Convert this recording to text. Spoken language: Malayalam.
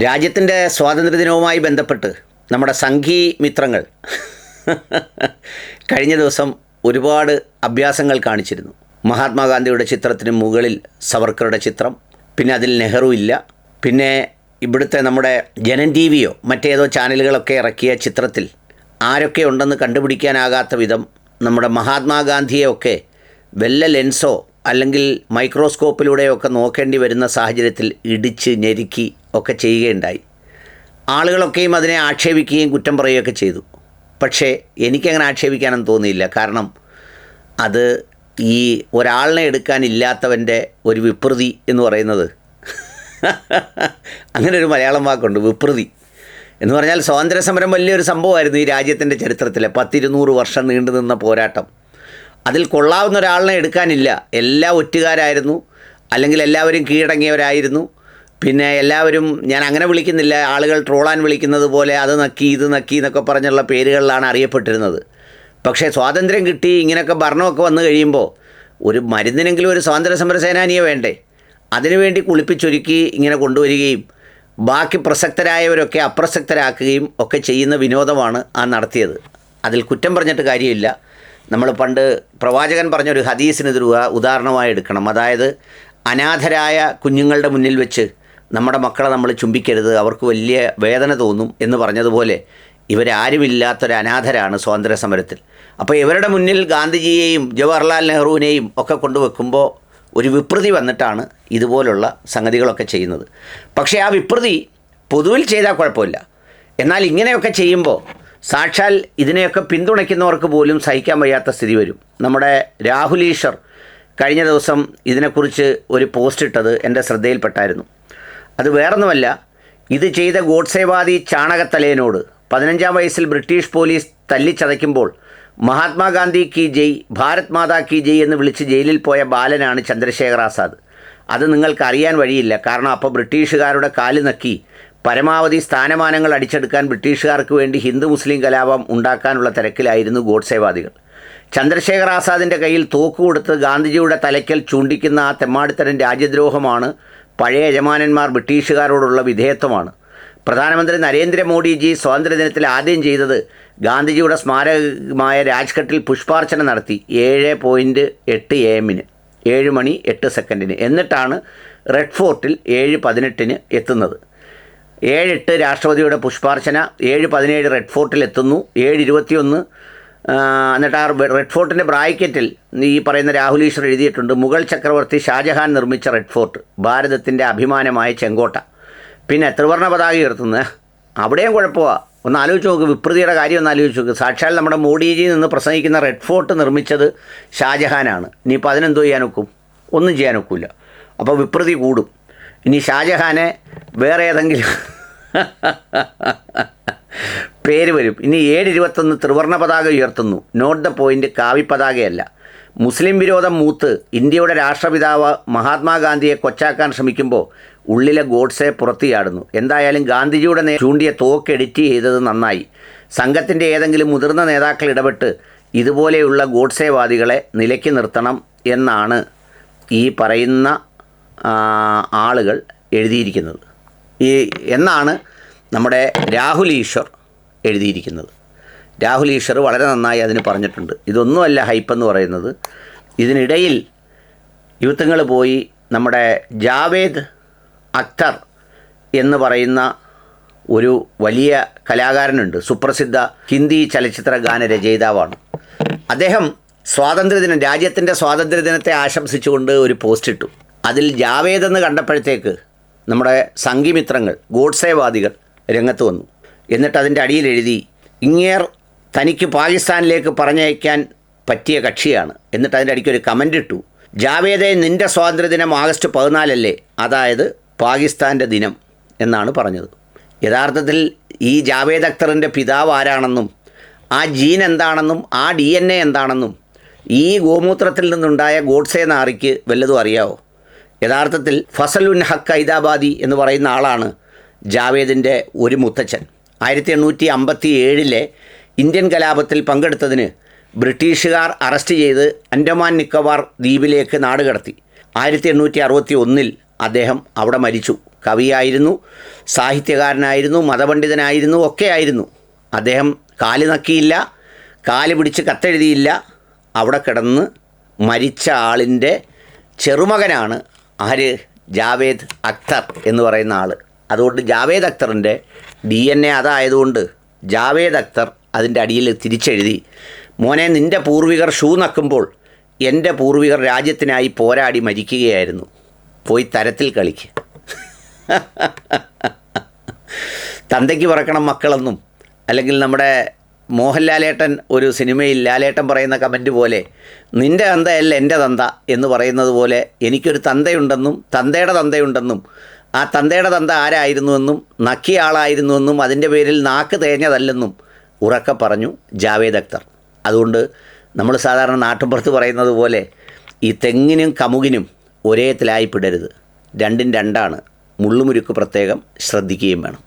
രാജ്യത്തിന്റെ സ്വാതന്ത്ര്യദിനവുമായി ബന്ധപ്പെട്ട് നമ്മുടെ സംഘി മിത്രങ്ങൾ കഴിഞ്ഞ ദിവസം ഒരുപാട് അഭ്യാസങ്ങൾ കാണിച്ചിരുന്നു. മഹാത്മാഗാന്ധിയുടെ ചിത്രത്തിന് മുകളിൽ സവർക്കറുടെ ചിത്രം പിന്നെ അതിൽ നെഹ്റു ഇല്ല. പിന്നെ ഇവിടുത്തെ നമ്മുടെ ജനൻ ടി വിയോ മറ്റേതോ ചാനലുകളൊക്കെ ഇറക്കിയ ചിത്രത്തിൽ ആരൊക്കെ ഉണ്ടെന്ന് കണ്ടുപിടിക്കാനാകാത്ത വിധം നമ്മുടെ മഹാത്മാഗാന്ധിയെയൊക്കെ വെല്ല ലെൻസോ അല്ലെങ്കിൽ മൈക്രോസ്കോപ്പിലൂടെയൊക്കെ നോക്കേണ്ടി വരുന്ന സാഹചര്യത്തിൽ ഇടിച്ച് ഞെരുക്കി ഒക്കെ ചെയ്യുകയുണ്ടായി. ആളുകളൊക്കെയും അതിനെ ആക്ഷേപിക്കുകയും കുറ്റം പറയുകയൊക്കെ ചെയ്തു. പക്ഷേ എനിക്കങ്ങനെ ആക്ഷേപിക്കാനൊന്നും തോന്നിയില്ല. കാരണം അത് ഈ ഒരാളിനെ എടുക്കാനില്ലാത്തവന്റെ ഒരു വിപ്രതി എന്ന് പറയുന്നത് അങ്ങനെ ഒരു മലയാളം വാക്കുണ്ട് വിപ്രതി. എന്ന് പറഞ്ഞാൽ സ്വാതന്ത്ര്യ സമരം വലിയൊരു സംഭവമായിരുന്നു ഈ രാജ്യത്തിന്റെ ചരിത്രത്തിലെ പത്തിരുന്നൂറ് വർഷം നീണ്ടു നിന്ന പോരാട്ടം. അതിൽ കൊള്ളാവുന്ന ഒരാളിനെ എടുക്കാനില്ല. എല്ലാ ഒറ്റുകാരായിരുന്നു. അല്ലെങ്കിൽ എല്ലാവരും കീഴടങ്ങിയവരായിരുന്നു. പിന്നെ എല്ലാവരും ഞാൻ അങ്ങനെ വിളിക്കുന്നില്ല. ആളുകൾ ട്രോളാൻ വിളിക്കുന്നത് പോലെ അത് നക്കി ഇത് നക്കി എന്നൊക്കെ പറഞ്ഞുള്ള പേരുകളിലാണ് അറിയപ്പെട്ടിരുന്നത്. പക്ഷേ സ്വാതന്ത്ര്യം കിട്ടി ഇങ്ങനെയൊക്കെ ഭരണമൊക്കെ വന്നു കഴിയുമ്പോൾ ഒരു മരുന്നിനെങ്കിലും ഒരു സ്വാതന്ത്ര്യ സമര സേനാനിയെ വേണ്ടേ? അതിനുവേണ്ടി കുളിപ്പിച്ചൊരുക്കി ഇങ്ങനെ കൊണ്ടുവരികയും ബാക്കി പ്രസക്തരായവരൊക്കെ അപ്രസക്തരാക്കുകയും ഒക്കെ ചെയ്യുന്ന വിനോദമാണ് ആ നടത്തിയത്. അതിൽ കുറ്റം പറഞ്ഞിട്ട് കാര്യമില്ല. നമ്മൾ പണ്ട് പ്രവാചകൻ പറഞ്ഞൊരു ഹദീസിന് ഉദാഹരണമായി എടുക്കണം. അതായത് അനാഥരായ കുഞ്ഞുങ്ങളുടെ മുന്നിൽ വെച്ച് നമ്മുടെ മക്കളെ നമ്മൾ ചുംബിക്കരുത് അവർക്ക് വലിയ വേദന തോന്നും എന്ന് പറഞ്ഞതുപോലെ ഇവരാരുമില്ലാത്തൊരു അനാഥരാണ് സ്വാതന്ത്ര്യ സമരത്തിൽ അപ്പോൾ ഇവരുടെ മുന്നിൽ ഗാന്ധിജിയെയും ജവഹർലാൽ നെഹ്റുവിനെയും ഒക്കെ കൊണ്ടുവെക്കുമ്പോൾ ഒരു വിപ്രതി വന്നിട്ടാണ് ഇതുപോലുള്ള സംഗതികളൊക്കെ ചെയ്യുന്നത്. പക്ഷേ ആ വിപ്രതി പൊതുവിൽ ചെയ്താൽ കുഴപ്പമില്ല. എന്നാൽ ഇങ്ങനെയൊക്കെ ചെയ്യുമ്പോൾ സാക്ഷാൽ ഇതിനെയൊക്കെ പിന്തുണയ്ക്കുന്നവർക്ക് പോലും സഹിക്കാൻ വയ്യാത്ത സ്ഥിതി വരും. നമ്മുടെ രാഹുൽ ഈശ്വർ കഴിഞ്ഞ ദിവസം ഇതിനെക്കുറിച്ച് ഒരു പോസ്റ്റ് ഇട്ടത് എന്റെ ശ്രദ്ധയിൽപ്പെട്ടായിരുന്നു. അത് വേറൊന്നുമല്ല ഇത് ചെയ്ത ഗോഡ്സേവാദി ചാണകത്തലേനോട് പതിനഞ്ചാം വയസ്സിൽ ബ്രിട്ടീഷ് പോലീസ് തല്ലിച്ചതയ്ക്കുമ്പോൾ മഹാത്മാഗാന്ധി കി ജയ് ഭാരത് മാതാ കി ജയ് എന്ന് വിളിച്ച് ജയിലിൽ പോയ ബാലനാണ് ചന്ദ്രശേഖർ ആസാദ്. അത് നിങ്ങൾക്ക് അറിയാൻ വഴിയില്ല കാരണം അപ്പോൾ ബ്രിട്ടീഷുകാരുടെ കാൽ നക്കി പരമാവധി സ്ഥാനമാനങ്ങൾ അടിച്ചെടുക്കാൻ ബ്രിട്ടീഷുകാർക്ക് വേണ്ടി ഹിന്ദു മുസ്ലിം കലാപം ഉണ്ടാക്കാനുള്ള തിരക്കിലായിരുന്നു ഗോഡ്സേവാദികൾ. ചന്ദ്രശേഖർ ആസാദിന്റെ കയ്യിൽ തോക്ക് കൊടുത്ത് ഗാന്ധിജിയുടെ തലയ്ക്കൽ ചൂണ്ടിക്കുന്ന ആ തെമ്മാടിത്തരൻ രാജ്യദ്രോഹമാണ് പഴയ യജമാനന്മാർ ബ്രിട്ടീഷുകാരോടുള്ള വിധേയത്വമാണ്. പ്രധാനമന്ത്രി നരേന്ദ്രമോദിജി സ്വാതന്ത്ര്യദിനത്തിൽ ആദ്യം ചെയ്തത് ഗാന്ധിജിയുടെ സ്മാരകമായ രാജ്ഘട്ടിൽ പുഷ്പാർച്ചന നടത്തി ഏഴ് പോയിന്റ് എട്ട് എ എമ്മിന് ഏഴ് മണി എട്ട് സെക്കൻഡിന്. എന്നിട്ടാണ് റെഡ് ഫോർട്ടിൽ ഏഴ് പതിനെട്ടിന് എത്തുന്നത്. ഏഴെട്ട് രാഷ്ട്രപതിയുടെ പുഷ്പാർച്ചന ഏഴ് പതിനേഴ് റെഡ് ഫോർട്ടിൽ എത്തുന്നു ഏഴ് ഇരുപത്തിയൊന്ന് എന്നിട്ട് ആ റെഡ് ഫോർട്ടിന്റെ ബ്രാക്കറ്റിൽ ഈ പറയുന്ന രാഹുൽ ഈശ്വർ എഴുതിയിട്ടുണ്ട് മുഗൾ ചക്രവർത്തി ഷാജഹാൻ നിർമ്മിച്ച റെഡ് ഫോർട്ട് ഭാരതത്തിന്റെ അഭിമാനമായ ചെങ്കോട്ട. പിന്നെ ത്രിവർണ പതാക ഉയർത്തുന്നത്? അവിടെയും കുഴപ്പമാണ് ഒന്ന് ആലോചിച്ച് നോക്ക് വിപ്രതിയുടെ കാര്യം ഒന്ന് ആലോചിച്ച് നോക്ക്. സാക്ഷാൽ നമ്മുടെ മോഡിജി നിന്ന് പ്രസംഗിക്കുന്ന റെഡ് ഫോർട്ട് നിർമ്മിച്ചത് ഷാജഹാനാണ്. ഇനിയിപ്പോൾ അതിനെന്തോ ചെയ്യാൻ ഒക്കും? ഒന്നും ചെയ്യാൻ ഒക്കില്ല അപ്പോൾ വിപ്രതി കൂടും. ഇനി ഷാജഹാനെ വേറെ ഏതെങ്കിലും പേര് വരും. ഇനി ഏഴ് ഇരുപത്തൊന്ന് ത്രിവർണ പതാക ഉയർത്തുന്നു. നോട്ട് ദ പോയിന്റ് കാവി പതാകയല്ല. മുസ്ലിം വിരോധം മൂത്ത് ഇന്ത്യയുടെ രാഷ്ട്രപിതാവ് മഹാത്മാഗാന്ധിയെ കൊച്ചാക്കാൻ ശ്രമിക്കുമ്പോൾ ഉള്ളിലെ ഗോഡ്സെ പുറത്തിയാടുന്നു. എന്തായാലും ഗാന്ധിജിയുടെ ചൂണ്ടിയ തോക്ക് എഡിറ്റ് ചെയ്തത് നന്നായി. സംഘത്തിന്റെ ഏതെങ്കിലും മുതിർന്ന നേതാക്കൾ ഇടപെട്ട് ഇതുപോലെയുള്ള ഗോഡ്സേവാദികളെ നിലയ്ക്ക് നിർത്തണം എന്നാണ് ഈ പറയുന്ന ആളുകൾ എഴുതിയിരിക്കുന്നത്. ഈ എന്നാണ് നമ്മുടെ രാഹുൽ ഈശ്വർ എഴുതിയിരിക്കുന്നത്. രാഹുൽ ഈശ്വർ വളരെ നന്നായി അതിന് പറഞ്ഞിട്ടുണ്ട്. ഇതൊന്നുമല്ല ഹൈപ്പ് എന്ന് പറയുന്നത്. ഇതിനിടയിൽ യുവത്വങ്ങൾ പോയി നമ്മുടെ ജാവേദ് അക്തർ എന്ന് പറയുന്ന ഒരു വലിയ കലാകാരനുണ്ട്. സുപ്രസിദ്ധ ഹിന്ദി ചലച്ചിത്ര ഗാന രചയിതാവാണ്. അദ്ദേഹം സ്വാതന്ത്ര്യദിനം രാജ്യത്തിന്റെ സ്വാതന്ത്ര്യദിനത്തെ ആശംസിച്ചുകൊണ്ട് ഒരു പോസ്റ്റ് ഇട്ടു അതിൽ ജാവേദ് എന്ന് കണ്ടപ്പോഴത്തേക്ക് നമ്മുടെ സംഘിമിത്രങ്ങൾ ഗോഡ്സേവാദികൾ രംഗത്ത് വന്നു. എന്നിട്ട് അതിന്റെ അടിയിൽ എഴുതി ഇങ്ങേർ തനിക്ക് പാകിസ്ഥാനിലേക്ക് പറഞ്ഞയക്കാൻ പറ്റിയ കക്ഷിയാണ്. എന്നിട്ട് അതിന്റെ അടിക്ക് ഒരു കമന്റ് ഇട്ടു ജാവേദെ നിന്റെ സ്വാതന്ത്ര്യദിനം ആഗസ്റ്റ് പതിനാലല്ലേ? അതായത് പാകിസ്ഥാന്റെ ദിനം. എന്നാണ് പറഞ്ഞത്. യഥാർത്ഥത്തിൽ ഈ ജാവേദ് അക്തറിന്റെ പിതാവ് ആരാണെന്നും ആ ജീൻ എന്താണെന്നും ആ ഡി എൻ എ എന്താണെന്നും ഈ ഗോമൂത്രത്തിൽ നിന്നുണ്ടായ ഗോഡ്സെ നാറിക്ക് വല്ലതും അറിയാവോ? യഥാർത്ഥത്തിൽ ഫസലുൻ ഹക്ക് ഹൈദാബാദി എന്ന് പറയുന്ന ആളാണ് ജാവേദിന്റെ ഒരു മുത്തച്ഛൻ. ആയിരത്തി എണ്ണൂറ്റി അമ്പത്തി ഏഴിലെ ഇന്ത്യൻ കലാപത്തിൽ പങ്കെടുത്തതിന് ബ്രിട്ടീഷുകാർ അറസ്റ്റ് ചെയ്ത് അൻഡമാൻ നിക്കോബാർ ദ്വീപിലേക്ക് നാടുകടത്തി. ആയിരത്തി എണ്ണൂറ്റി അറുപത്തി ഒന്നിൽ അദ്ദേഹം അവിടെ മരിച്ചു. കവിയായിരുന്നു സാഹിത്യകാരനായിരുന്നു മതപണ്ഡിതനായിരുന്നു ഒക്കെ ആയിരുന്നു അദ്ദേഹം കാൽ നക്കിയില്ല കാൽ പിടിച്ച് കത്തെഴുതിയില്ല. അവിടെ കിടന്ന് മരിച്ച ആളിന്റെ ചെറുമകനാണ് ആര്? ജാവേദ് അക്തർ എന്ന് പറയുന്ന ആൾ അതുകൊണ്ട് ജാവേദ് അക്തറിന്റെ ഡി എൻ എ അതായതുകൊണ്ട് ജാവേദ് അക്തർ അതിന്റെ അടിയിൽ തിരിച്ചെഴുതി മോനെ നിന്റെ പൂർവികർ ഷൂ നക്കുമ്പോൾ എന്റെ പൂർവികർ രാജ്യത്തിനായി പോരാടി മരിക്കുകയായിരുന്നു. പോയി തരത്തിൽ കളിക്ക്. തന്തയ്ക്ക് പറക്കണം മക്കളെന്നും. അല്ലെങ്കിൽ നമ്മുടെ മോഹൻലാലേട്ടൻ ഒരു സിനിമയിൽ ലാലേട്ടൻ പറയുന്ന കമന്റ് പോലെ നിന്റെ തന്തയല്ല എന്റെ തന്ത എന്ന് പറയുന്നത് പോലെ എനിക്കൊരു തന്തയുണ്ടെന്നും തന്തയുടെ തന്തയുണ്ടെന്നും ആ തന്തയുടെ തന്ത ആരായിരുന്നുവെന്നും നക്കിയ ആളായിരുന്നുവെന്നും അതിന്റെ പേരിൽ നാക്ക് തേഞ്ഞതല്ലെന്നും ഉറക്കെ പറഞ്ഞു ജാവേദ് അക്തർ. അതുകൊണ്ട് നമ്മൾ സാധാരണ നാട്ടുമ്പുറത്ത് പറയുന്നത് പോലെ ഈ തെങ്ങിനും കമുകിനും ഒരേ തിലായിപ്പിടരുത് രണ്ടും രണ്ടാണ്. മുള്ളുമുരുക്ക് പ്രത്യേകം ശ്രദ്ധിക്കുകയും വേണം.